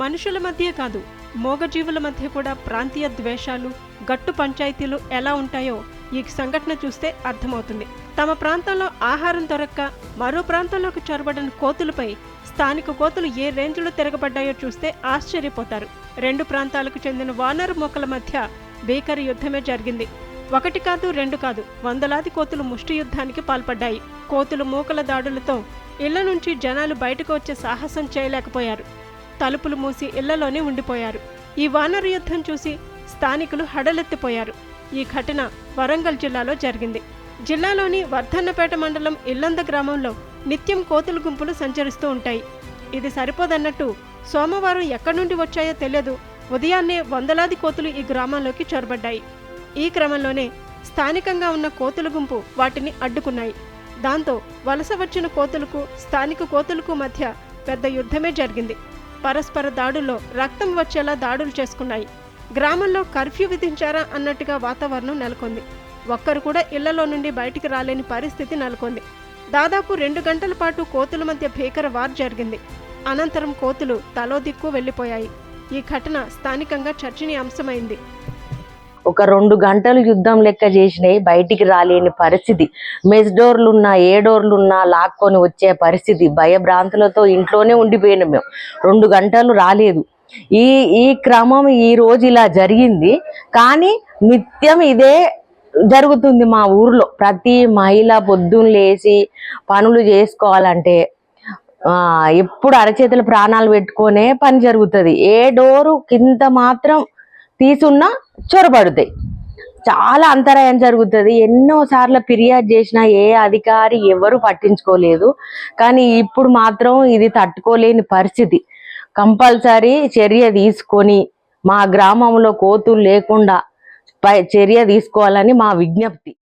మనుషుల మధ్య కాదు మూగజీవుల మధ్య కూడా ప్రాంతీయ ద్వేషాలు గట్టు పంచాయతీలు ఎలా ఉంటాయో ఈ సంఘటన చూస్తే అర్థమవుతుంది. తమ ప్రాంతంలో ఆహారం దొరక్క మరో ప్రాంతంలోకి చొరబడిన కోతులపై స్థానిక కోతులు ఏ రేంజ్లో తిరగబడ్డాయో చూస్తే ఆశ్చర్యపోతారు. రెండు ప్రాంతాలకు చెందిన వానరు మొక్కల మధ్య భీకర యుద్ధమే జరిగింది. ఒకటి కాదు రెండు కాదు వందలాది కోతులు ముష్టి యుద్ధానికి పాల్పడ్డాయి. కోతులు మూకల దాడులతో ఇళ్ళ నుంచి జనాలు బయటకు వచ్చే సాహసం చేయలేకపోయారు. తలుపులు మూసి ఇళ్ళలోనే ఉండిపోయారు. ఈ వానరు యుద్ధం చూసి స్థానికులు హడలెత్తిపోయారు. ఈ ఘటన వరంగల్ జిల్లాలో జరిగింది. జిల్లాలోని వర్ధన్నపేట మండలం ఇల్లంద గ్రామంలో నిత్యం కోతుల గుంపులు సంచరిస్తూ ఉంటాయి. ఇది సరిపోదన్నట్టు సోమవారం ఎక్కడి నుండి వచ్చాయో తెలియదు. ఉదయాన్నే వందలాది కోతులు ఈ గ్రామంలోకి చొరబడ్డాయి. ఈ క్రమంలోనే స్థానికంగా ఉన్న కోతుల గుంపు వాటిని అడ్డుకున్నాయి. దాంతో వలస వచ్చిన కోతులకు స్థానిక కోతులకు మధ్య పెద్ద యుద్ధమే జరిగింది. పరస్పర దాడుల్లో రక్తం వచ్చేలా దాడులు చేసుకున్నాయి. గ్రామంలో కర్ఫ్యూ విధించారా అన్నట్టుగా వాతావరణం నెలకొంది. ఒక్కరు కూడా ఇళ్ళలో నుండి బయటికి రాలేని పరిస్థితి నెలకొంది. దాదాపు రెండు గంటల పాటు కోతుల మధ్య భీకర వార్ జరిగింది. అనంతరం కోతులు తలో దిక్కు వెళ్ళిపోయాయి ఈ ఘటన స్థానికంగా చర్చనీయాంశమైంది. ఒక రెండు గంటలు యుద్ధం లెక్క చేసినాయి బయటికి రాలేని పరిస్థితి. మెస్ డోర్లున్నా ఏ డోర్లున్నా లాక్కొని వచ్చే పరిస్థితి. భయభ్రాంతులతో ఇంట్లోనే ఉండిపోయినాం మేము. రెండు గంటలు రాలేదు. ఈ ఈ క్రమం ఈ రోజు ఇలా జరిగింది. కానీ నిత్యం ఇదే జరుగుతుంది మా ఊర్లో. ప్రతి మహిళ పొద్దున్న లేచి పనులు చేసుకోవాలంటే ఎప్పుడు అరచేతుల ప్రాణాలు పెట్టుకునే పని జరుగుతుంది. ఏ డోరు కింద మాత్రం తీసున్నా చొరబడుతాయి చాలా అంతరాయం జరుగుతుంది. ఎన్నోసార్లు ఫిర్యాదు చేసినా ఏ అధికారి ఎవరు పట్టించుకోలేదు. కానీ ఇప్పుడు మాత్రం ఇది తట్టుకోలేని పరిస్థితి. కంపల్సరీ చర్య తీసుకొని మా గ్రామంలో కోతులు లేకుండా చర్య తీసుకోవాలని మా విజ్ఞప్తి.